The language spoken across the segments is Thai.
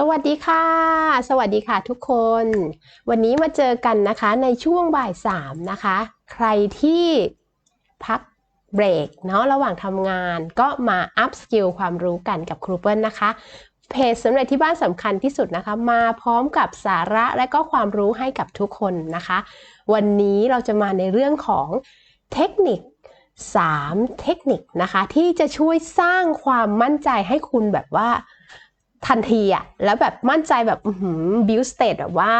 สวัสดีค่ะ สวัสดีค่ะทุกคน วันนี้มาเจอกันนะคะในช่วงบ่ายสามนะคะ ใครที่พักเบรกเนาะระหว่างทำงานก็มาอัพสกิลความรู้กันกับครูเปิลนะคะ เพจสำเร็จที่บ้านสำคัญที่สุดนะคะ มาพร้อมกับสาระและก็ความรู้ให้กับทุกคนนะคะ วันนี้เราจะมาในเรื่องของเทคนิค 3 เทคนิคนะคะ ที่จะช่วยสร้างความมั่นใจให้คุณแบบว่า ทันทีอะแล้วแบบมั่นใจแบบบิวสเตตแบบว่า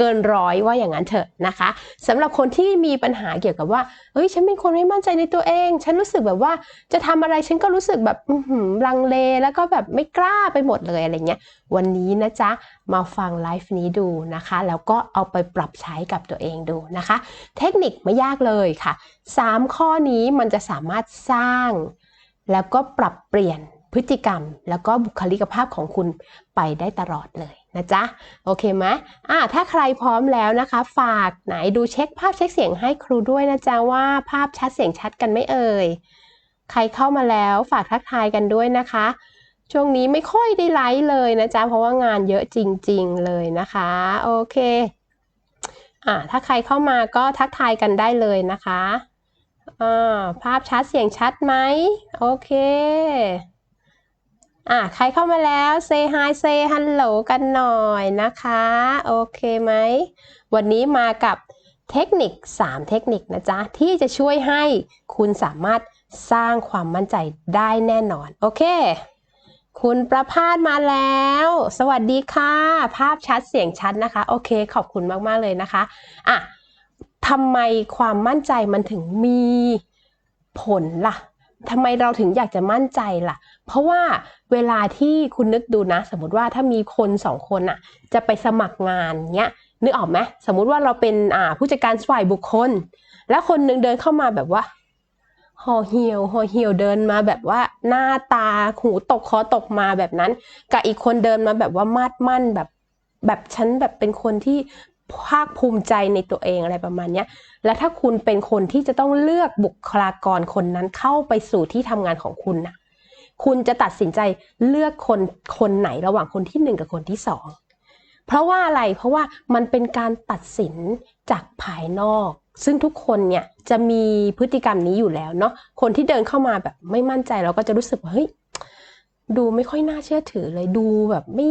เกินร้อยว่าอย่างนั้นเถอะนะคะสำหรับคนที่มีปัญหาเกี่ยวกับว่าเฮ้ยฉันเป็นคนไม่มั่นใจในตัวเอง ฉันรู้สึกแบบว่าจะทำอะไรฉันก็รู้สึกแบบลังเลแล้วก็แบบไม่กล้าไปหมดเลยอะไรเงี้ยวันนี้นะจ๊ะมาฟังไลฟ์นี้ดูนะคะ แล้วก็เอาไปปรับใช้กับตัวเองดูนะคะ เทคนิคไม่ยากเลยค่ะ 3 ข้อนี้มันจะสามารถสร้าง แล้วก็ปรับเปลี่ยน พฤติกรรมแล้วก็บุคลิกภาพของคุณไปได้ตลอดเลยนะจ๊ะ โอเคไหมอ่าถ้าใครพร้อมแล้วนะคะ ฝากไหนดูเช็คภาพเช็คเสียงให้ครูด้วยนะจ๊ะ ว่าภาพชัดเสียงชัดกันไม่เอ่ย ใครเข้ามาแล้วฝากทักทายกันด้วยนะคะ ช่วงนี้ไม่ค่อยได้ไลฟ์เลยนะจ๊ะ เพราะว่างานเยอะจริง ๆ เลยนะคะ โอเคอ่าถ้าใครเข้ามาก็ทักทายกันได้เลยนะคะอ่าภาพชัดเสียงชัดไหมโอเค อะใครเข้ามาแล้ว say hi say hello กันหน่อยนะคะ โอเคไหม วันนี้มากับเทคนิค 3 เทคนิคนะจ๊ะ ที่จะช่วยให้คุณสามารถสร้างความมั่นใจได้แน่นอน โอเค คุณประพาสมาแล้ว สวัสดีค่ะ ภาพชัดเสียงชัดนะคะ โอเค ขอบคุณมาก ๆ เลยนะคะอะทำไมความมั่นใจมันถึงมีผลล่ะทำไมเราถึงอยากจะมั่นใจล่ะ เพราะว่าเวลาที่คุณนึกดูนะ สมมติว่าถ้ามีคนสองคนอะจะไปสมัครงานเนี้ยนึกออกไหมสมมุติว่าเราเป็นอ่าผู้จัดการฝ่ายบุคคล แล้วคนหนึ่งเดินเข้ามาแบบว่าห่อเหี่ยวห่อเหี่ยวเดินมาแบบว่าหน้าตาหูตกคอตกมาแบบนั้น กับอีกคนเดินมาแบบว่ามาดมั่นแบบแบบฉันแบบเป็นคนที่ภาคภูมิใจในตัวเองอะไรประมาณนี้และถ้าคุณเป็นคนที่จะต้องเลือกบุคลากรคนนั้นเข้าไปสู่ที่ทำงานของคุณนะ คุณจะตัดสินใจเลือกคนคนไหนระหว่างคนที่หนึ่งกับคนที่สองเพราะว่าอะไรเพราะว่ามันเป็นการตัดสินจากภายนอก ซึ่งทุกคนเนี่ยจะมีพฤติกรรมนี้อยู่แล้วเนาะคนที่เดินเข้ามาแบบไม่มั่นใจเราก็จะรู้สึกว่าเฮ้ยดูไม่ค่อยน่าเชื่อถือเลยดูแบบไม่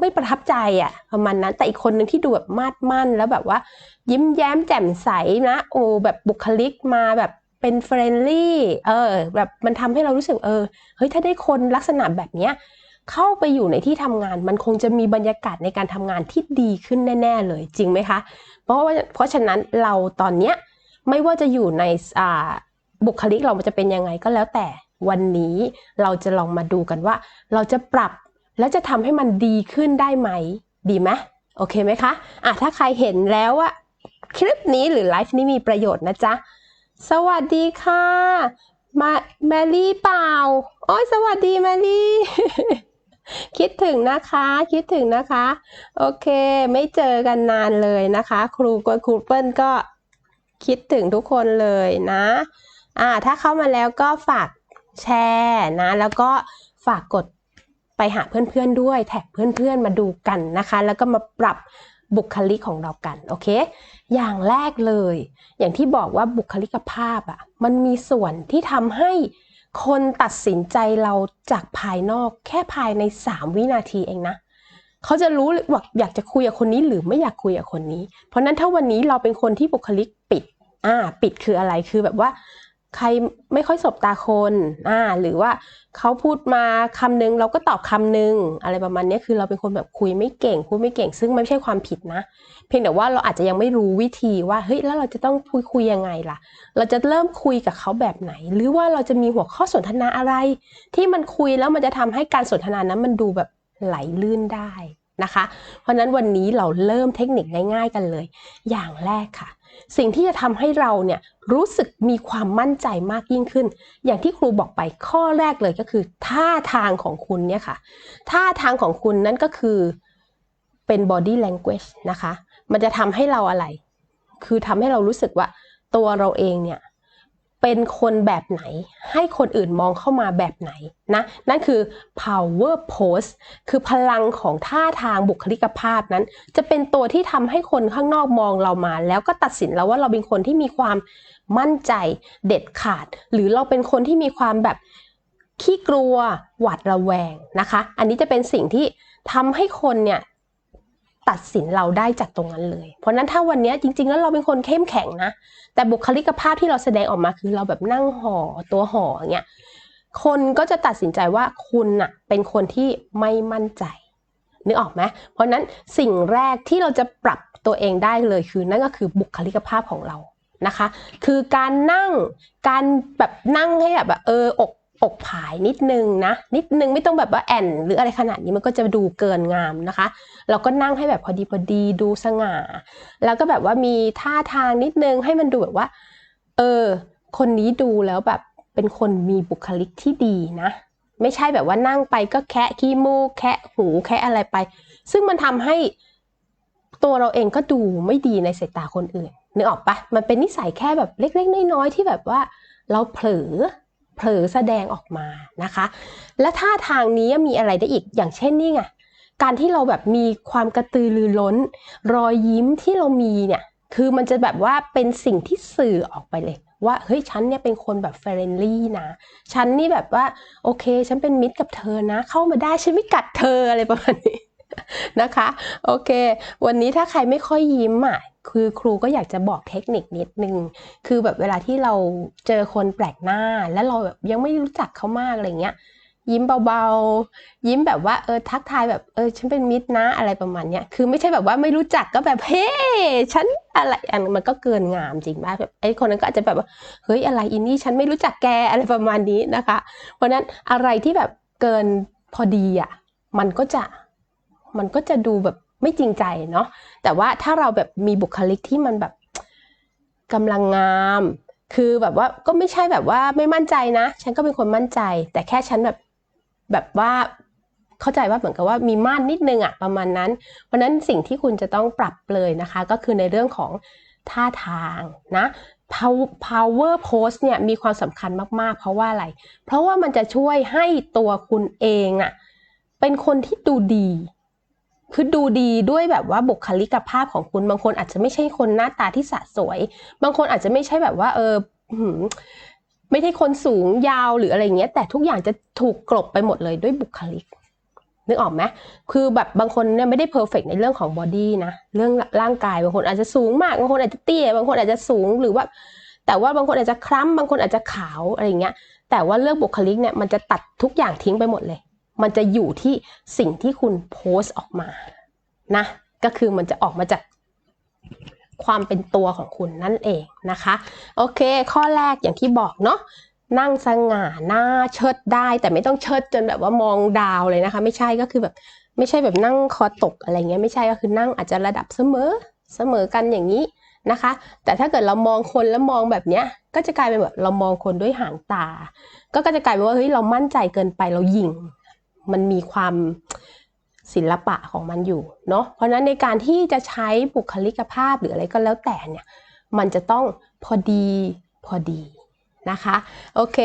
ไม่ประทับใจอะ่ะประมาณนั้นแต่อีกคนหนึ่งที่ดูแบบมาดมั่นแล้วแบบว่า ยิ้มแย้มแจ่มใสนะโอ้แบบบุคลิกมาแบบ เป็นเฟรนลี่เออแบบมันทำให้เรารู้สึกเออเฮ้ยถ้าได้คนลักษณะแบบเนี้ยเข้าไปอยู่ในที่ทำงานมันคงจะมีบรรยากาศในการทำงานที่ดีขึ้นแน่ ๆ เลยจริงไหมคะ เพราะว่าเพราะฉะนั้นเราตอนเนี้ยไม่ว่าจะอยู่ในอ่าบุคลิกเราจะเป็นยังไงก็แล้วแต่วันนี้เราจะลองมาดูกันว่า เราจะปรับแล้วจะทำให้มันดีขึ้นได้ไหม ดีไหมโอเคไหมคะอะถ้าใครเห็นแล้วว่าคลิปนี้หรือไลฟ์นี้มีประโยชน์นะจ๊ะ สวัสดีค่ะมาแมรี่เปล่า โอ้ยสวัสดีแมรี่ คิดถึงนะคะ คิดถึงนะคะ โอเค ไม่เจอกันนานเลยนะคะ ครูกครูเปิ้ลก็คิดถึงทุกคนเลยนะ อ่า ถ้าเข้ามาแล้วก็ฝากแชร์นะ แล้วก็ฝากกดไปหาเพื่อนๆด้วย แท็กเพื่อนๆมาดูกันนะคะ แล้วก็มาปรับ บุคลิกของเรากันโอเคอย่างแรกเลย อย่างที่บอกว่าบุคลิกภาพอะ่ะมันมีส่วนที่ทำให้คนตัดสินใจเราจากภายนอกแค่ภายใน 3 วินาทีเองนะเขาจะรู้ว่าอยากจะคุยกับคนนี้หรือไม่อยากคุยกับคนนี้ เพราะนั้นถ้าวันนี้เราเป็นคนที่บุคลิกปิดอ่าปิดคืออะไรคือแบบว่า ใครไม่ค่อยสบตาคนอ่าหรือว่าเขาพูดมาคำนึงเราก็ตอบคำนึง อะไรประมาณนี้คือเราเป็นคนแบบคุยไม่เก่งพูดไม่เก่ง ซึ่งไม่ใช่ความผิดนะ เพียงแต่ว่าเราอาจจะยังไม่รู้วิธีว่าเฮ้ยแล้วเราจะต้องคุยคุยยังไงล่ะ เราจะเริ่มคุยกับเขาแบบไหน หรือว่าเราจะมีหัวข้อสนทนาอะไร ที่มันคุยแล้วมันจะทำให้การสนทนานั้นมันดูแบบไหลลื่นได้นะคะ เพราะนั้นวันนี้เราเริ่มเทคนิคง่าย ๆ กันเลย อย่างแรกค่ะ สิ่งที่จะทำให้เราเนี่ยรู้สึกมีความมั่นใจมากยิ่งขึ้น อย่างที่ครูบอกไปข้อแรกเลยก็คือ ท่าทางของคุณเนี่ยค่ะ ท่าทางของคุณนั่นก็คือเป็น body language นะคะ มันจะทำให้เราอะไร คือทำให้เรารู้สึกว่าตัวเราเองเนี่ย เป็นคนแบบไหน ให้คนอื่นมองเข้ามาแบบไหนนะนั่นคือ power pose คือพลังของท่าทางบุคลิกภาพนั้น จะเป็นตัวที่ทำให้คนข้างนอกมองเรามา แล้วก็ตัดสินเราว่าเราเป็นคนที่มีความมั่นใจเด็ดขาด หรือเราเป็นคนที่มีความแบบขี้กลัวหวาดระแวงนะคะ อันนี้จะเป็นสิ่งที่ทำให้คนเนี่ย ตัดสินเราได้จากตรงนั้นเลย เพราะนั้นถ้าวันนี้จริง ๆ แล้วเราเป็นคนเข้มแข็งนะ แต่บุคลิกภาพที่เราแสดงออกมาคือเราแบบนั่งห่อตัวห่ออย่างเงี้ย คนก็จะตัดสินใจว่าคุณน่ะเป็นคนที่ไม่มั่นใจ นึกออกไหมเพราะนั้นสิ่งแรกที่เราจะปรับตัวเองได้เลยคือนั่นก็คือบุคลิกภาพของเรานะคะ คือการนั่ง การแบบนั่งให้แบบเอออก อกผายนิดนึงนะ นิดนึงไม่ต้องแบบว่าแอนหรืออะไรขนาดนี้มันก็จะดูเกินงามนะคะ เราก็นั่งให้แบบพอดีพอดีดูสง่า แล้วก็แบบว่ามีท่าทางนิดนึงให้มันดูแบบว่า เออ คนนี้ดูแล้วแบบเป็นคนมีบุคลิกที่ดีนะ ไม่ใช่แบบว่านั่งไปก็แคะขี้มูกแคะหูแคะอะไรไป ซึ่งมันทำให้ตัวเราเองก็ดูไม่ดีในสายตาคนอื่นนึกออกปะมันเป็นนิสัยแค่แบบเล็ก ๆ น้อยๆที่แบบว่า เราเผลอ เผลอแสดงออกมานะคะ และท่าทางนี้มีอะไรได้อีกอย่างเช่นนี่ไงการที่เราแบบมีความกระตือรือร้น รอยยิ้มที่เรามีเนี่ยคือมันจะแบบว่าเป็นสิ่งที่สื่อออกไปเลยว่าเฮ้ยฉันเนี่ยเป็นคนแบบเฟรนลี่นะฉันนี่แบบว่าโอเค ฉันเป็นมิตรกับเธอนะ เข้ามาได้ฉันไม่กัดเธออะไรประมาณนี้ นะคะ โอเค วันนี้ถ้าใครไม่ค่อยยิ้มอะคือครูก็อยากจะบอกเทคนิคนิดนึง คือแบบเวลาที่เราเจอคนแปลกหน้า แล้วเราแบบยังไม่รู้จักเขามากอะไรเงี้ย ยิ้มเบาๆ ยิ้มแบบว่าเออทักทายแบบเออฉันเป็นมิตรนะอะไรประมาณเนี้ย คือไม่ใช่แบบว่าไม่รู้จักก็แบบเฮ้ฉันอะไรอันมันก็เกินงามจริงมากแบบไอ้คนนั้นก็อาจจะแบบว่าเฮ้ยอะไรอินนี่ฉันไม่รู้จักแกอะไรประมาณนี้นะคะ เพราะนั้นอะไรที่แบบเกินพอดีอะมันก็จะ มันก็จะดูแบบไม่จริงใจเนาะแต่ว่าถ้าเราแบบมีบุคลิกที่มันแบบกำลังงาม คือแบบว่าก็ไม่ใช่แบบว่าไม่มั่นใจนะ ฉันก็เป็นคนมั่นใจ แต่แค่ฉันแบบแบบว่าเข้าใจว่าเหมือนกับว่ามีม่านนิดนึงอะประมาณนั้น เพราะนั้นสิ่งที่คุณจะต้องปรับเลยนะคะ ก็คือในเรื่องของท่าทางนะ power pose เนี่ยมีความสำคัญมากๆ เพราะว่าอะไร เพราะว่ามันจะช่วยให้ตัวคุณเองอะเป็นคนที่ดูดี คือดูดีด้วยแบบว่าบุคลิกภาพของคุณบางคนอาจจะไม่ใช่คนหน้าตาที่สะสวย บางคนอาจจะไม่ใช่แบบว่า เออไม่ใช่คนสูงยาวหรืออะไรเงี้ย แต่ทุกอย่างจะถูกกลบไปหมดเลยด้วยบุคลิกนึกออกไหมคือแบบบางคนเนี่ยไม่ได้เพอร์เฟกในเรื่องของบอดี้นะ เรื่องร่างกายบางคนอาจจะสูงมาก บางคนอาจจะเตี้ย บางคนอาจจะสูงหรือว่า แต่ว่าบางคนอาจจะคล้ำบางคนอาจจะขาวอะไรเงี้ย แต่ว่าเรื่องบุคลิกเนี่ยมันจะตัดทุกอย่างทิ้งไปหมดเลย มันจะอยู่ที่สิ่งที่คุณโพสต์ออกมานะก็คือมันจะออกมาจากความเป็นตัวของคุณนั่นเองนะคะ โอเค ข้อแรกอย่างที่บอกเนาะนั่งสง่าหน้าเชิดได้ แต่ไม่ต้องเชิดจนแบบว่ามองดาวเลยนะคะ ไม่ใช่ก็คือแบบไม่ใช่แบบนั่งคอตกอะไรเงี้ยไม่ใช่ก็คือนั่งอาจจะระดับเสมอเสมอกันอย่างนี้นะคะ แต่ถ้าเกิดเรามองคนแล้วมองแบบเนี้ยก็จะกลายเป็นแบบเรามองคนด้วยหางตา ก็จะกลายเป็นว่าเฮ้ยเรามั่นใจเกินไปเราหยิ่ง มันมีความศิลปะของมันอยู่เนาะเพราะนั้นในการที่จะใช้บุคลิกภาพหรืออะไรก็แล้วแต่เนี่ยมันจะต้องพอดีพอดีนะคะโอเค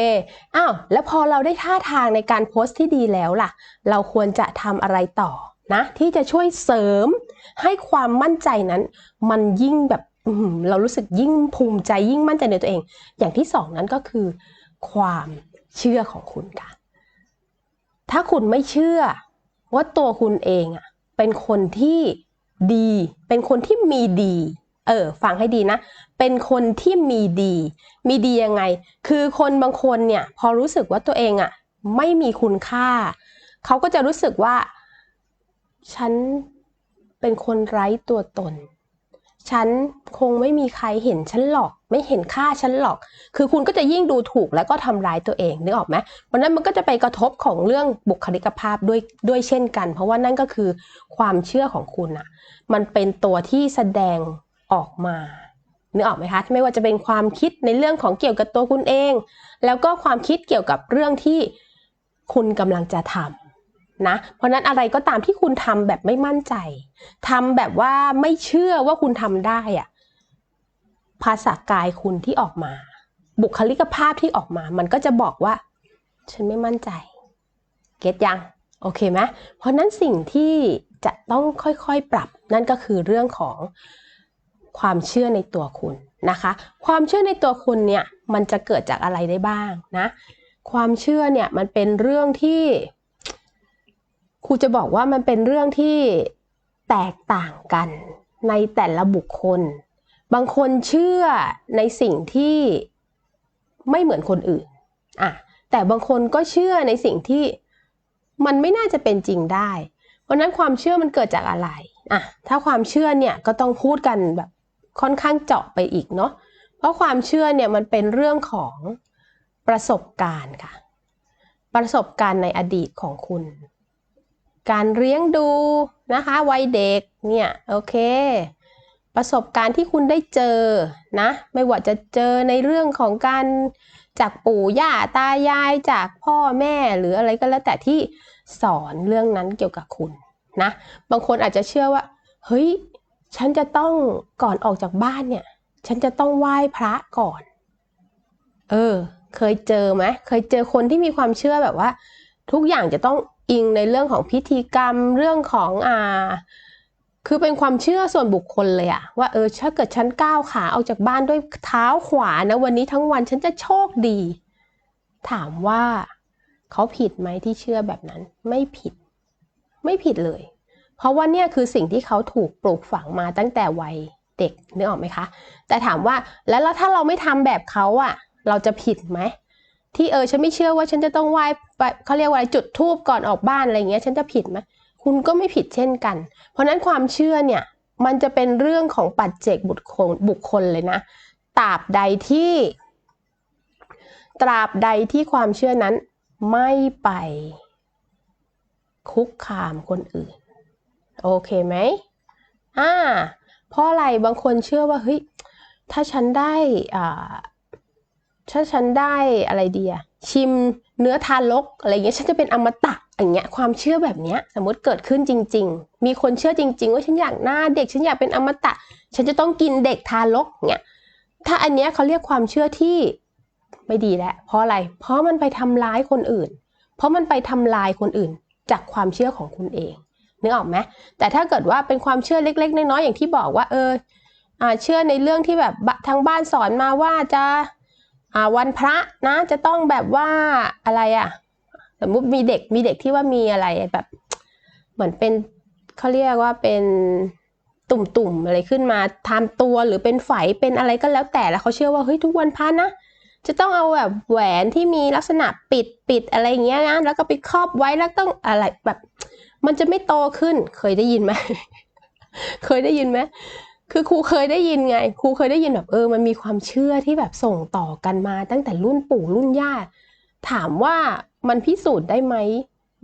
อ้าวแล้วพอเราได้ท่าทางในการโพสต์ที่ดีแล้วล่ะ เราควรจะทำอะไรต่อนะที่จะช่วยเสริมให้ความมั่นใจนั้น มันยิ่งแบบเรารู้สึกยิ่งภูมิใจยิ่งมั่นใจในตัวเอง อย่างที่สองนั้นก็คือ ความเชื่อของคุณค่ะ ถ้าคุณไม่เชื่อว่าตัวคุณเองอะเป็นคนที่ดี เป็นคนที่มีดี เออ ฟังให้ดีนะ เป็นคนที่มีดี มีดียังไง คือคนบางคนเนี่ยพอรู้สึกว่าตัวเองอะไม่มีคุณค่า เขาก็จะรู้สึกว่า ฉันเป็นคนไร้ตัวตน ฉันคงไม่มีใครเห็นฉันหรอก ไม่เห็นค่าฉันหรอก คือคุณก็จะยิ่งดูถูกแล้วก็ทำร้ายตัวเองนึกออกไหมเพราะนั้นมันก็จะไปกระทบของเรื่องบุคลิกภาพด้วยด้วยเช่นกัน เพราะว่านั่นก็คือความเชื่อของคุณอะมันเป็นตัวที่แสดงออกมานึกออกไหมคะไม่ว่าจะเป็นความคิดในเรื่องของเกี่ยวกับตัวคุณเอง แล้วก็ความคิดเกี่ยวกับเรื่องที่คุณกำลังจะทำ นะเพราะนั้นอะไรก็ตามที่คุณทำแบบไม่มั่นใจทำแบบว่าไม่เชื่อว่าคุณทำได้อะภาษากายคุณที่ออกมา บุคลิกภาพที่ออกมา มันก็จะบอกว่า ฉันไม่มั่นใจ เก็ตยัง โอเคไหมเพราะนั้นสิ่งที่จะต้องค่อยๆปรับ นั่นก็คือเรื่องของความเชื่อในตัวคุณนะคะ ความเชื่อในตัวคุณเนี่ย มันจะเกิดจากอะไรได้บ้างนะ ความเชื่อเนี่ยมันเป็นเรื่องที่ ครูจะบอกว่ามันเป็นเรื่องที่แตกต่างกันในแต่ละบุคคล บางคนเชื่อในสิ่งที่ไม่เหมือนคนอื่นอะแต่บางคนก็เชื่อในสิ่งที่มันไม่น่าจะเป็นจริงได้ เพราะนั้นความเชื่อมันเกิดจากอะไรอะถ้าความเชื่อเนี่ยก็ต้องพูดกันแบบค่อนข้างเจาะไปอีกเนาะ เพราะความเชื่อเนี่ยมันเป็นเรื่องของประสบการณ์ค่ะ ประสบการณ์ในอดีตของคุณ การเลี้ยงดูนะคะวัยเด็กเนี่ยโอเค ประสบการณ์ที่คุณได้เจอนะไม่ว่าจะเจอในเรื่องของการจากปู่ย่าตายายจากพ่อแม่หรืออะไรก็แล้วแต่ที่สอนเรื่องนั้นเกี่ยวกับคุณนะบางคนอาจจะเชื่อว่าเฮ้ยฉันจะต้องก่อนออกจากบ้านเนี่ย ฉันจะต้องไหว้พระก่อน เออ เคยเจอไหมเคยเจอคนที่มีความเชื่อแบบว่า ทุกอย่างจะต้อง อิงในเรื่องของพิธีกรรมเรื่องของอ่าคือเป็นความเชื่อส่วนบุคคลเลยอะว่าเออถ้าเกิดฉันก้าวขาออกจากบ้านด้วยเท้าขวานะวันนี้ทั้งวันฉันจะโชคดี ถามว่าเขาผิดไหมที่เชื่อแบบนั้น ไม่ผิด ไม่ผิดเลย เพราะว่าเนี่ยคือสิ่งที่เขาถูกปลูกฝังมาตั้งแต่วัยเด็กนึกออกไหมคะ แต่ถามว่าแล้วถ้าเราไม่ทำแบบเขาอะเราจะผิดไหม ที่เออฉันไม่เชื่อว่าฉันจะต้องไหว้เขาเรียกว่าจุดทูบก่อนออกบ้านอะไรเงี้ย ฉันจะผิดไหมคุณก็ไม่ผิดเช่นกัน เพราะนั้นความเชื่อเนี่ยมันจะเป็นเรื่องของปัจเจกบุคคลบุคคลเลยนะตราบใดที่ตราบใดที่ความเชื่อนั้นไม่ไปคุกคามคนอื่น โอเคไหมอ่าเพราะอะไรบางคนเชื่อว่าเฮ้ยถ้าฉันได้อ่า ถ้าฉันได้อะไรดีอะชิมเนื้อทารกอะไรเงี้ยฉันจะเป็นอมตะอย่างเงี้ยความเชื่อแบบเนี้ยสมมติเกิดขึ้นจริง ๆ มีคนเชื่อจริง ๆ ว่าฉันอยากหน้าเด็กฉันอยากเป็นอมตะ ฉันจะต้องกินเด็กทารกเงี้ยถ้าอันเนี้ยเขาเรียกความเชื่อที่ไม่ดีแล้วเพราะอะไร เพราะมันไปทำร้ายคนอื่น เพราะมันไปทำลายคนอื่น จากความเชื่อของคุณเองนึกออกไหมแต่ถ้าเกิดว่าเป็นความเชื่อเล็ก ๆ น้อยๆอย่างที่บอกว่าเออเชื่อในเรื่องที่แบบทางบ้านสอนมาว่าจะ วันพระนะจะต้องแบบว่าอะไรอะสมมติมีเด็กมีเด็กที่ว่ามีอะไรแบบ เหมือนเป็นเขาเรียกว่าเป็นตุ่มๆอะไรขึ้นมาทำตัวหรือเป็นไฝเป็นอะไรก็แล้วแต่แล้วเขาเชื่อว่าเฮ้ยทุกวันพระนะจะต้องเอาแบบแหวนที่มีลักษณะปิดปิดอะไรเงี้ยนะแล้วก็ไปครอบไว้แล้วต้องอะไรแบบ มันจะไม่โตขึ้นเคยได้ยินไหม เคยได้ยินไหม คือครูเคยได้ยินไง ครูเคยได้ยินแบบเออ มันมีความเชื่อที่แบบส่งต่อกันมา ตั้งแต่รุ่นปู่รุ่นย่า ถามว่ามันพิสูจน์ได้ไหม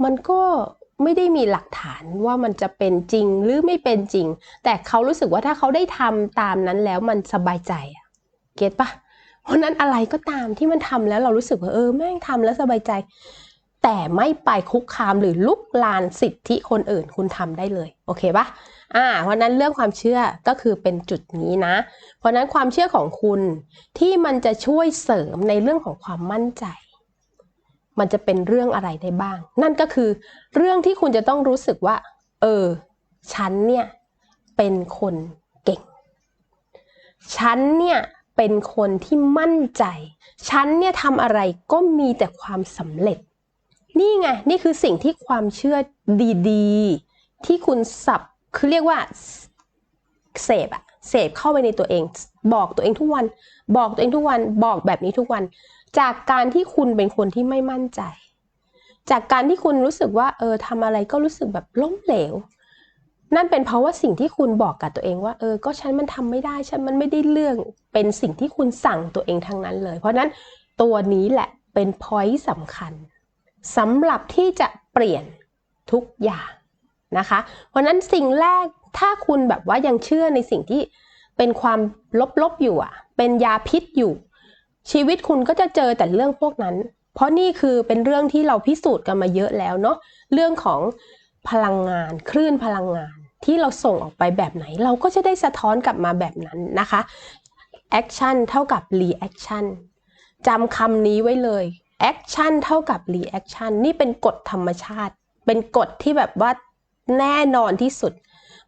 มันก็ไม่ได้มีหลักฐานว่ามันจะเป็นจริงหรือไม่เป็นจริง แต่เขารู้สึกว่าถ้าเขาได้ทำตามนั้นแล้วมันสบายใจอะเก็ตปะเพราะนั้นอะไรก็ตามที่มันทำแล้วเรารู้สึกว่าเออแม่งทำแล้วสบายใจ แต่ไม่ไปคุกคามหรือลุกลานสิทธิคนอื่นคุณทำได้เลย โอเคปะอ่า เพราะนั้นเรื่องความเชื่อก็คือเป็นจุดนี้นะ เพราะนั้นความเชื่อของคุณที่มันจะช่วยเสริมในเรื่องของความมั่นใจ มันจะเป็นเรื่องอะไรได้บ้าง นั่นก็คือ เรื่องที่คุณจะต้องรู้สึกว่า เออ ฉันเนี่ยเป็นคนเก่ง ฉันเนี่ยเป็นคนที่มั่นใจ ฉันเนี่ยทำอะไรก็มีแต่ความสำเร็จ นี่ไงนี่คือสิ่งที่ความเชื่อดีๆ ที่คุณสับคือเรียกว่าเสพอะเสพเข้าไปในตัวเอง บอกตัวเองทุกวัน บอกตัวเองทุกวันบอกแบบนี้ทุกวัน จากการที่คุณเป็นคนที่ไม่มั่นใจ จากการที่คุณรู้สึกว่าเออทำอะไรก็รู้สึกแบบล้มเหลว นั่นเป็นเพราะว่าสิ่งที่คุณบอกกับตัวเองว่า เออ ก็ฉันมันทำไม่ได้ฉันมันไม่ได้เรื่องเป็นสิ่งที่คุณสั่งตัวเองทั้งนั้นเลย เพราะนั้นตัวนี้แหละเป็นพอยต์สำคัญ สำหรับที่จะเปลี่ยนทุกอย่างนะคะ เพราะนั้นสิ่งแรกถ้าคุณแบบว่ายังเชื่อในสิ่งที่เป็นความลบๆอยู่อะ เป็นยาพิษอยู่ ชีวิตคุณก็จะเจอแต่เรื่องพวกนั้น เพราะนี่คือเป็นเรื่องที่เราพิสูจน์กันมาเยอะแล้วเนาะเรื่องของพลังงานคลื่นพลังงานที่เราส่งออกไปแบบไหน เราก็จะได้สะท้อนกลับมาแบบนั้นนะคะ action เท่ากับ reaction จำคำนี้ไว้เลย action เท่ากับ reaction นี่เป็นกฎธรรมชาติ เป็นกฎที่แบบว่าแน่นอนที่สุด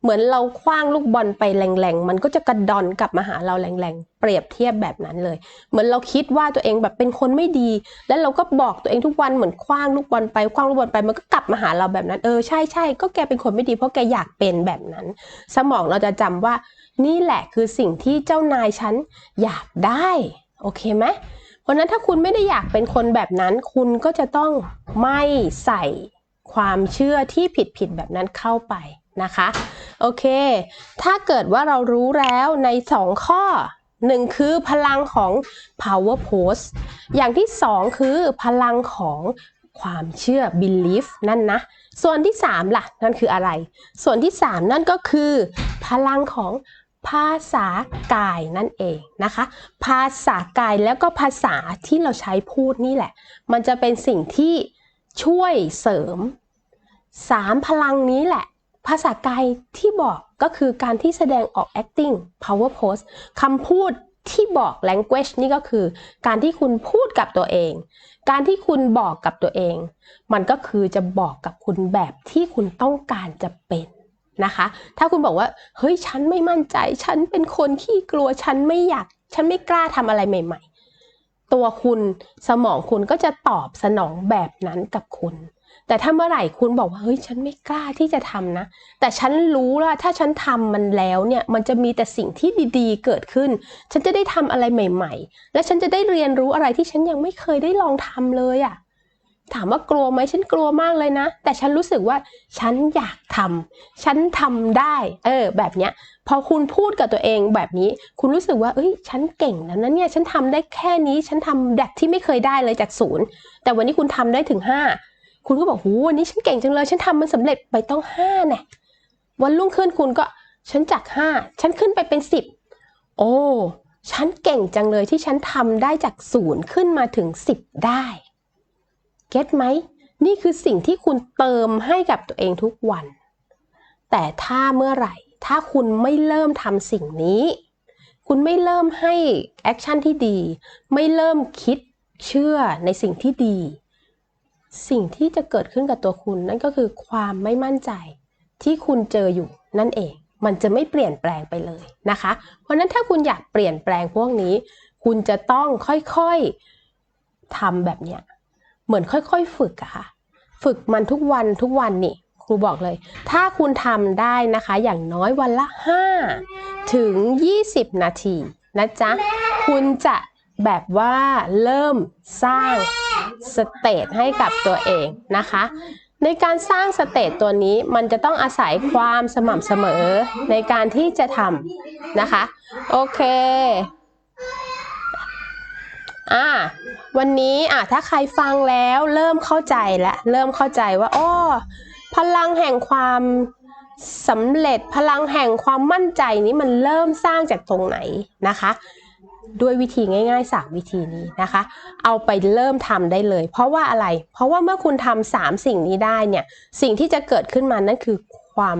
เหมือนเราคว้างลูกบอลไปแรงๆ มันก็จะกระดอนกลับมาหาเราแรงๆ เปรียบเทียบแบบนั้นเลย เหมือนเราคิดว่าตัวเองแบบเป็นคนไม่ดี แล้วเราก็บอกตัวเองทุกวันเหมือนคว้างลูกบอลไปคว้างลูกบอลไปมันก็กลับมาหาเราแบบนั้นเออใช่ใช่ก็แกเป็นคนไม่ดีเพราะแกอยากเป็นแบบนั้น สมองเราจะจำว่านี่แหละคือสิ่งที่เจ้านายฉันอยากได้ โอเคไหม ราะนั้นถ้าคุณไม่ได้อยากเป็นคนแบบนั้น คุณก็จะต้องไม่ใส่ความเชื่อที่ผิดๆแบบนั้นเข้าไปนะคะ โอเค ถ้าเกิดว่าเรารู้แล้วใน 2 ข้อ 1 คือพลังของ power pose อย่างที่ 2 คือพลังของความเชื่อ belief นั่นนะ ส่วนที่ 3 ล่ะ นั่นคืออะไร ส่วนที่ 3 นั่นก็คือ พลังของ ภาษากายนั่นเองนะคะ ภาษากายแล้วก็ภาษาที่เราใช้พูดนี่แหละ มันจะเป็นสิ่งที่ช่วยเสริม3พลังนี้แหละ ภาษากายที่บอกก็คือการที่แสดงออก acting power pose คำพูดที่บอก language นี่ก็คือ การที่คุณพูดกับตัวเอง การที่คุณบอกกับตัวเอง มันก็คือจะบอกกับคุณแบบที่คุณต้องการจะเป็น นะคะ ถ้าคุณบอกว่าเฮ้ยฉันไม่มั่นใจ ฉันเป็นคนขี้กลัวฉันไม่อยาก ฉันไม่กล้าทำอะไรใหม่ ๆ ตัวคุณสมองคุณก็จะตอบสนองแบบนั้นกับคุณ แต่ถ้าเมื่อไหร่คุณบอกว่าเฮ้ยฉันไม่กล้าที่จะทำนะ แต่ฉันรู้ว่าถ้าฉันทำมันแล้วเนี่ยมันจะมีแต่สิ่งที่ดีๆ เกิดขึ้น ฉันจะได้ทำอะไรใหม่ ๆ และฉันจะได้เรียนรู้อะไรที่ฉันยังไม่เคยได้ลองทำเลยอะ่ะ ถามว่ากลัวไหมฉันกลัวมากเลยนะ แต่ฉันรู้สึกว่าฉันอยากทำฉันทำได้ เออ แบบเนี้ย พอคุณพูดกับตัวเองแบบนี้ คุณรู้สึกว่า เอ้ย ฉันเก่งแล้วนะเนี่ย ฉันทำได้แค่นี้ ฉันทำแบบที่ไม่เคยได้เลยจากศูนย์ แต่วันนี้คุณทำได้ถึงห้า คุณก็บอกโหวันนี้ฉันเก่งจังเลย ฉันทำมันสำเร็จไปต้องห้าแน่วันรุ่งขึ้นคุณก็ ฉันจากห้า ฉันขึ้นไปเป็นสิบ โอ้ ฉันเก่งจังเลยที่ฉันทำได้จากศูนย์ขึ้นมาถึงสิบได้ เก็ตไหม นี่คือสิ่งที่คุณเติมให้กับตัวเองทุกวัน แต่ถ้าเมื่อไหร่ ถ้าคุณไม่เริ่มทำสิ่งนี้ คุณไม่เริ่มให้แอคชั่นที่ดี ไม่เริ่มคิดเชื่อในสิ่งที่ดี สิ่งที่จะเกิดขึ้นกับตัวคุณนั่นก็คือความไม่มั่นใจที่คุณเจออยู่นั่นเอง มันจะไม่เปลี่ยนแปลงไปเลยนะคะ เพราะนั้นถ้าคุณอยากเปลี่ยนแปลงพวกนี้ คุณจะต้องค่อยๆทำแบบเนี้ย เหมือนค่อยๆ ฝึกอะค่ะ ฝึกมันทุกวันทุกวันนี่ครูบอกเลย ถ้าคุณทำได้นะคะ อย่างน้อยวันละ 5 ถึง 20 นาทีนะจ๊ะ คุณจะแบบว่าเริ่มสร้างสเตตให้กับตัวเองนะคะ ในการสร้างสเตตตัวนี้มันจะต้องอาศัยความสม่ำเสมอในการที่จะทำนะคะ โอเค อ่าวันนี้อะถ้าใครฟังแล้วเริ่มเข้าใจและเริ่มเข้าใจว่าอ้อพลังแห่งความสำเร็จพลังแห่งความมั่นใจนี้มันเริ่มสร้างจากตรงไหนนะคะ ด้วยวิธีง่ายๆ3วิธีนี้นะคะ เอาไปเริ่มทำได้เลย เพราะว่าอะไร เพราะว่าเมื่อคุณทำสามสิ่งนี้ได้เนี่ย สิ่งที่จะเกิดขึ้นมานั่นคือความ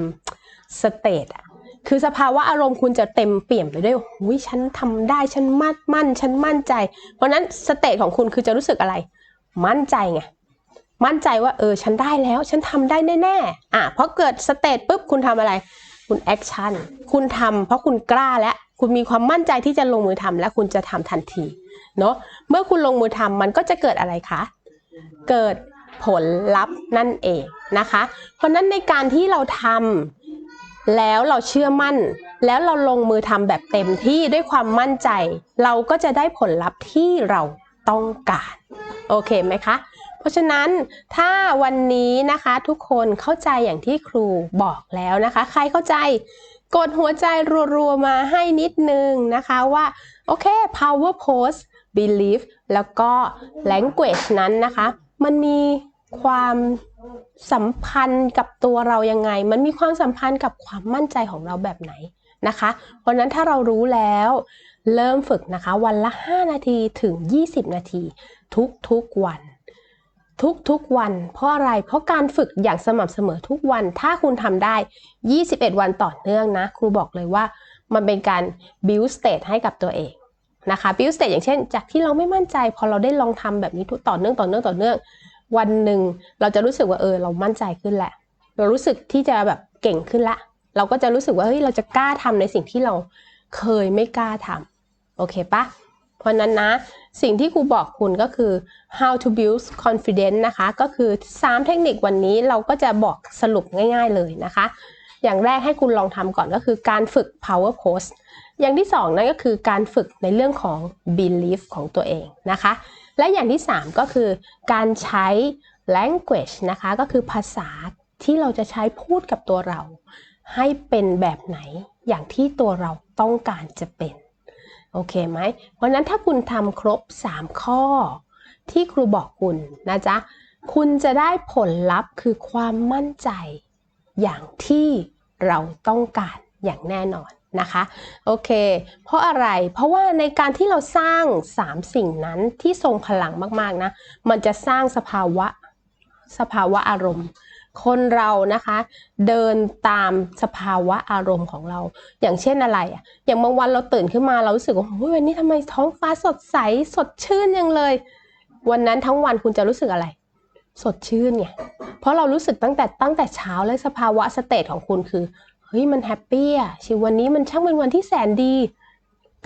สเตตอะ คือสภาวะอารมณ์คุณจะเต็มเปี่ยมไปด้วยหุยฉันทำได้ฉันมั่นมั่น ฉันมั่นใจ เพราะนั้นสเตตของคุณคือจะรู้สึกอะไร มั่นใจไงมั่นใจว่าเออฉันได้แล้วฉันทำได้แน่ๆอะเพราะเกิดสเตตปุ๊บคุณทำอะไร คุณแอคชั่นคุณทำเพราะคุณกล้าและคุณมีความมั่นใจที่จะลงมือทำและคุณจะทำทันทีเนาะเมื่อคุณลงมือทำมันก็จะเกิดอะไรคะเกิดผลลัพธ์นั่นเองนะคะ เพราะนั้นในการที่เราทำ แล้วเราเชื่อมั่น แล้วเราลงมือทำแบบเต็มที่ด้วยความมั่นใจ เราก็จะได้ผลลัพธ์ที่เราต้องการ โอเคไหมคะ เพราะฉะนั้นถ้าวันนี้นะคะทุกคนเข้าใจอย่างที่ครูบอกแล้วนะคะ ใครเข้าใจกดหัวใจรัวๆมาให้นิดนึงนะคะว่า โอเค power pose belief แล้วก็ language นั้นนะคะ มันมีความ สัมพันธ์กับตัวเรายังไง มันมีความสัมพันธ์กับความมั่นใจของเราแบบไหนนะคะ เพราะนั้นถ้าเรารู้แล้ว เริ่มฝึกนะคะ วันละ 5 นาทีถึง 20 นาที ทุกๆวัน ทุกๆวัน เพราะอะไร เพราะการฝึกอย่างสม่ำเสมอทุกวัน ถ้าคุณทำได้ 21 วันต่อเนื่องนะ ครูบอกเลยว่ามันเป็นการ build state ให้กับตัวเองนะคะ build state อย่างเช่น จากที่เราไม่มั่นใจ พอเราได้ลองทำแบบนี้ต่อเนื่องต่อเนื่องต่อเนื่อง วันหนึ่งเราจะรู้สึกว่าเออเรามั่นใจขึ้นแหละ เรารู้สึกที่จะแบบเก่งขึ้นละ เราก็จะรู้สึกว่าเฮ้ยเราจะกล้าทำในสิ่งที่เราเคยไม่กล้าทำโอเคปะเพราะนั้นนะ สิ่งที่ครูบอกคุณก็คือ how to build confidence นะคะ ก็คือ 3 เทคนิควันนี้เราก็จะบอกสรุปง่าย ๆเลยนะคะ อย่างแรกให้คุณลองทำก่อนก็คือการฝึก power pose อย่างที่ 2 นั่นก็คือการฝึกในเรื่องของ belief ของตัวเองนะคะ และอย่างที่ 3 ก็คือการใช้ language นะคะก็คือภาษาที่เราจะใช้พูดกับตัวเรา ให้เป็นแบบไหนอย่างที่ตัวเราต้องการจะเป็น โอเคไหม เพราะนั้นถ้าคุณทำครบ 3 ข้อ ที่ครูบอกคุณนะจ๊ะ คุณจะได้ผลลัพธ์คือความมั่นใจ อย่างที่เราต้องการอย่างแน่นอน นะคะโอเค เพราะอะไรเพราะว่าในการที่เราสร้าง 3 สิ่งนั้นที่ทรงพลังมากๆนะมันจะสร้างสภาวะสภาวะอารมณ์ คนเรานะคะเดินตามสภาวะอารมณ์ของเรา อย่างเช่นอะไรอะอย่างบางวันเราตื่นขึ้นมาเรารู้สึกว่าโอ้ยวันนี้ทำไมท้องฟ้าสดใสสดชื่นยังเลย วันนั้นทั้งวันคุณจะรู้สึกอะไร สดชื่นไงเพราะเรารู้สึกตั้งแต่ตั้งแต่เช้าและสภาวะสเตตของคุณคือ เฮ้ยมันแฮปปี้อะชีวันนี้มันช่างเป็นวันที่แสนดี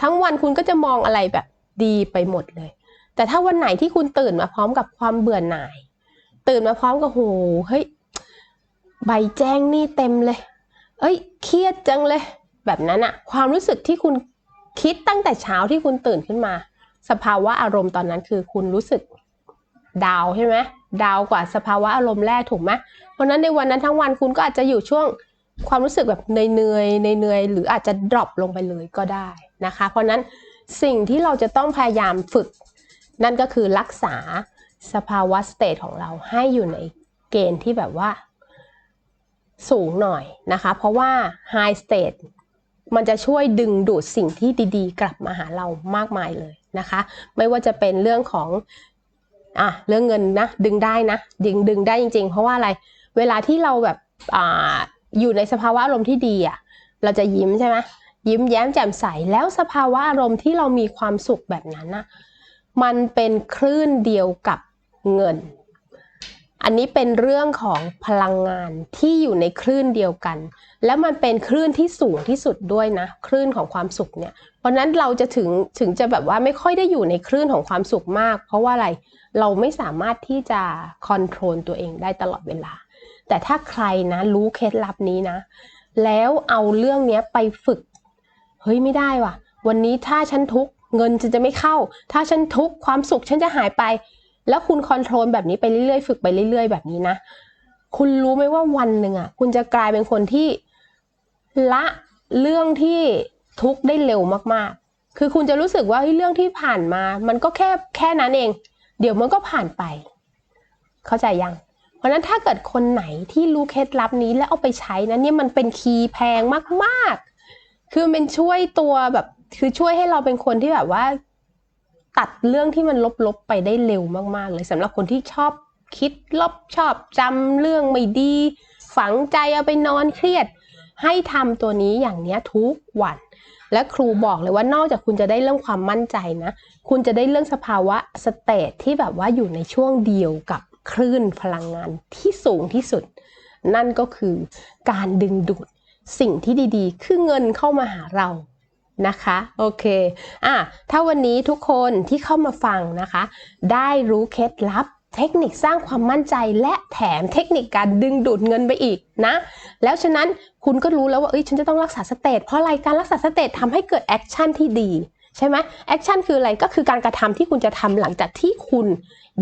ทั้งวันคุณก็จะมองอะไรแบบดีไปหมดเลย แต่ถ้าวันไหนที่คุณตื่นมาพร้อมกับความเบื่อหน่าย ตื่นมาพร้อมกับโหเฮ้ยใบแจ้งนี่เต็มเลย เอ้ย เครียดจังเลย แบบนั้นอะความรู้สึกที่คุณคิดตั้งแต่เช้าที่คุณตื่นขึ้นมา สภาวะอารมณ์ตอนนั้นคือคุณรู้สึกดาวใช่ไหมดาวกว่าสภาวะอารมณ์แรกถูกไหมเพราะนั้นในวันนั้นทั้งวันคุณก็อาจจะอยู่ช่วง ความรู้สึกแบบเหนื่อยๆเหนื่อยๆหรืออาจจะดรอปลงไปเลยก็ได้นะคะ เพราะนั้นสิ่งที่เราจะต้องพยายามฝึก นั่นก็คือรักษาสภาวะสเตทของเราให้อยู่ในเกณฑ์ที่แบบว่าสูงหน่อยนะคะ เพราะว่า high state มันจะช่วยดึงดูดสิ่งที่ดีๆ กลับมาหาเรามากมายเลยนะคะ ไม่ว่าจะเป็นเรื่องของอะเรื่องเงินนะดึงได้นะดึงดึงได้จริง ๆ เพราะว่าอะไรเวลาที่เราแบบอ่า อยู่ในสภาวะอารมณ์ที่ดีอะเราจะยิ้มใช่ไหมยิ้มแย้มแจ่มใสแล้วสภาวะอารมณ์ที่เรามีความสุขแบบนั้นนะมันเป็นคลื่นเดียวกับเงิน อันนี้เป็นเรื่องของพลังงานที่อยู่ในคลื่นเดียวกัน แล้วมันเป็นคลื่นที่สูงที่สุดด้วยนะ คลื่นของความสุขเนี่ย เพราะนั้นเราจะถึงถึงจะแบบว่าไม่ค่อยได้อยู่ในคลื่นของความสุขมาก เพราะว่าอะไรเราไม่สามารถที่จะคอนโทรลตัวเองได้ตลอดเวลา แต่ถ้าใครนะรู้เคล็ดลับนี้นะ แล้วเอาเรื่องนี้ไปฝึก เฮ้ยไม่ได้ว่ะ วันนี้ถ้าฉันทุกข์เงินจะจะไม่เข้า ถ้าฉันทุกข์ความสุขฉันจะหายไป แล้วคุณคอนโทรลแบบนี้ไปเรื่อยๆ ฝึกไปเรื่อย ๆ แบบนี้นะ คุณรู้ไหมว่าวันหนึ่งอะ คุณจะกลายเป็นคนที่ละเรื่องที่ทุกข์ได้เร็วมากๆ คือคุณจะรู้สึกว่าเรื่องที่ผ่านมา มันก็แค่แค่นั้นเอง เดี๋ยวมันก็ผ่านไป เข้าใจยัง ราะนั้นถ้าเกิดคนไหนที่รู้เคล็ดลับนี้แล้วเอาไปใช้นะเนี่ยมันเป็นคีย์แพงมากๆ คือมันช่วยตัวแบบคือช่วยให้เราเป็นคนที่แบบว่า ตัดเรื่องที่มันลบๆไปได้เร็วมากๆ เลยสำหรับคนที่ชอบคิดลบชอบจำเรื่องไม่ดี ฝังใจเอาไปนอนเครียด ให้ทำตัวนี้อย่างเนี้ยทุกวันและครูบอกเลยว่านอกจากคุณจะได้เรื่องความมั่นใจนะ คุณจะได้เรื่องสภาวะสเตทที่แบบว่าอยู่ในช่วงเดียวกับ คลื่นพลังงานที่สูงที่สุด นั่นก็คือการดึงดูดสิ่งที่ดีๆ คือเงินเข้ามาหาเรานะคะโอเคอะถ้าวันนี้ทุกคนที่เข้ามาฟังนะคะ ได้รู้เคล็ดลับเทคนิคสร้างความมั่นใจและแถมเทคนิคการดึงดูดเงินไปอีกนะ แล้วฉะนั้นคุณก็รู้แล้วว่าเอ้ยฉันจะต้องรักษาสเตตเพราะอะไรการรักษาสเตตทำให้เกิดแอคชั่นที่ดี ใช่ไหมแอคชั่นคืออะไรก็คือการกระทำที่คุณจะทำหลังจากที่คุณ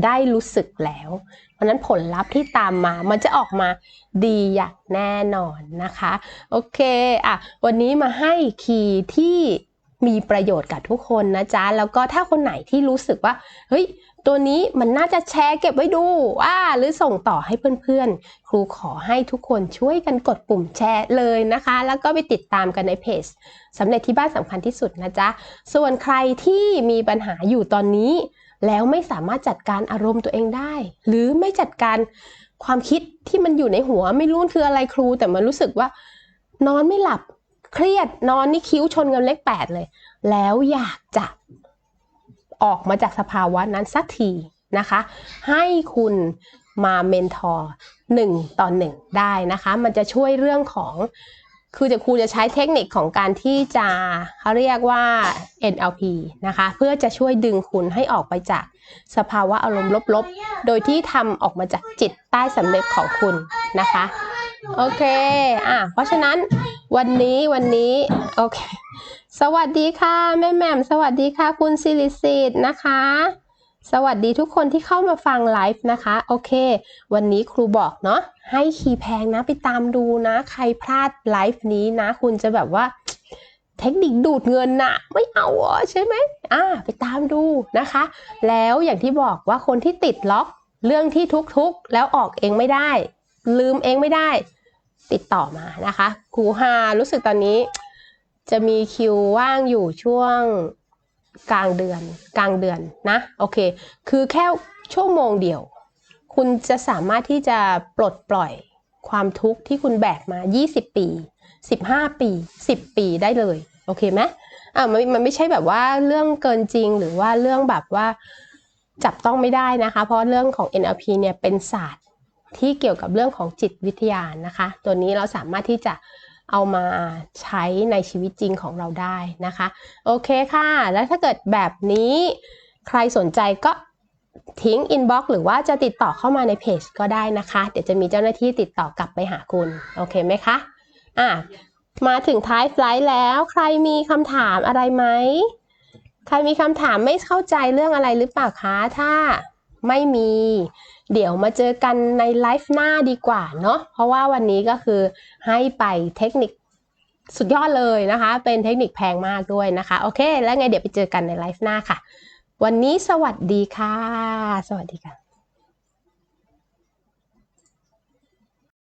ได้รู้สึกแล้ว เพราะนั้นผลลัพธ์ที่ตามมา มันจะออกมาดีอย่างแน่นอนนะคะ โอเคอะวันนี้มาให้คีย์ที่มีประโยชน์กับทุกคนนะจ๊ะ แล้วก็ถ้าคนไหนที่รู้สึกว่า เฮ้ย ตัวนี้มันน่าจะแชร์เก็บไว้ดูว่าหรือส่งต่อให้เพื่อนๆ ครูขอให้ทุกคนช่วยกันกดปุ่มแชร์เลยนะคะ แล้วก็ไปติดตามกันในเพจสำเร็จที่บ้านสำคัญที่สุดนะจ๊ะ ส่วนใครที่มีปัญหาอยู่ตอนนี้ แล้วไม่สามารถจัดการอารมณ์ตัวเองได้ หรือไม่จัดการความคิดที่มันอยู่ในหัวไม่รู้คืออะไรครู แต่มันรู้สึกว่า นอนไม่หลับเครียดนอนนี่คิ้วชนกันเลขแปดเลย แล้วอยากจะออกมาจากสภาวะนั้นสักทีนะคะ ให้คุณมาเมนทอร์หนึ่งต่อหนึ่งได้นะคะ มันจะช่วยเรื่องของ คือจะครูจะใช้เทคนิคของการที่จะเขาเรียกว่า NLP นะคะ เพื่อจะช่วยดึงคุณให้ออกไปจากสภาวะอารมณ์ลบๆ โดยที่ทำออกมาจากจิตใต้สำนึกของคุณนะคะ โอเค อะ เพราะฉะนั้นวันนี้วันนี้ โอเค สวัสดีค่ะ แม่แหม่ม สวัสดีค่ะ คุณซิลิสิตนะคะ สวัสดีทุกคนที่เข้ามาฟังไลฟ์นะคะ โอเค วันนี้ครูบอกเนาะให้คีย์แพงนะไปตามดูนะ ใครพลาดไลฟ์นี้นะ คุณจะแบบว่า เทคนิคดูดเงินน่ะ ไม่เอาอใช่ไหมอ่า ไปตามดูนะคะ แล้วอย่างที่บอกว่าคนที่ติดล็อกเรื่องที่ทุกๆ แล้วออกเองไม่ได้ ลืมเองไม่ได้ ติดต่อมานะคะครูฮารู้สึกตอนนี้ จะมีคิวว่างอยู่ช่วง กลางเดือนกลางเดือนนะโอเค คือแค่ชั่วโมงเดียว คุณจะสามารถที่จะปลดปล่อยความทุกข์ที่คุณแบกมา 20 ปี 15 ปี 10 ปีได้เลย โอเคไหมอ่ามันมันไม่ใช่แบบว่าเรื่องเกินจริงหรือว่าเรื่องแบบว่าจับต้องไม่ได้นะคะ เพราะเรื่องของ NLP เนี่ยเป็นศาสตร์ที่เกี่ยวกับเรื่องของจิตวิทยานะคะ ตัวนี้เราสามารถที่จะ เอามาใช้ในชีวิตจริงของเราได้นะคะ โอเคค่ะ แล้วถ้าเกิดแบบนี้ใครสนใจก็ทิ้งอินบ็อกซ์หรือว่าจะติดต่อเข้ามาในเพจก็ได้นะคะ เดี๋ยวจะมีเจ้าหน้าที่ติดต่อกลับไปหาคุณ โอเคไหมคะ อะ มาถึงท้ายไฟล์แล้ว ใครมีคำถามอะไรไหม ใครมีคำถามไม่เข้าใจเรื่องอะไรหรือเปล่าคะ ถ้า ไม่มี เดี๋ยวมาเจอกันในไลฟ์หน้าดีกว่าเนาะเพราะว่าวันนี้ก็คือให้ไปเทคนิคสุดยอดเลยนะคะ เป็นเทคนิคแพงมากด้วยนะคะ โอเค แล้วไงเดี๋ยวไปเจอกันในไลฟ์หน้าค่ะ วันนี้สวัสดีค่ะ สวัสดีค่ะ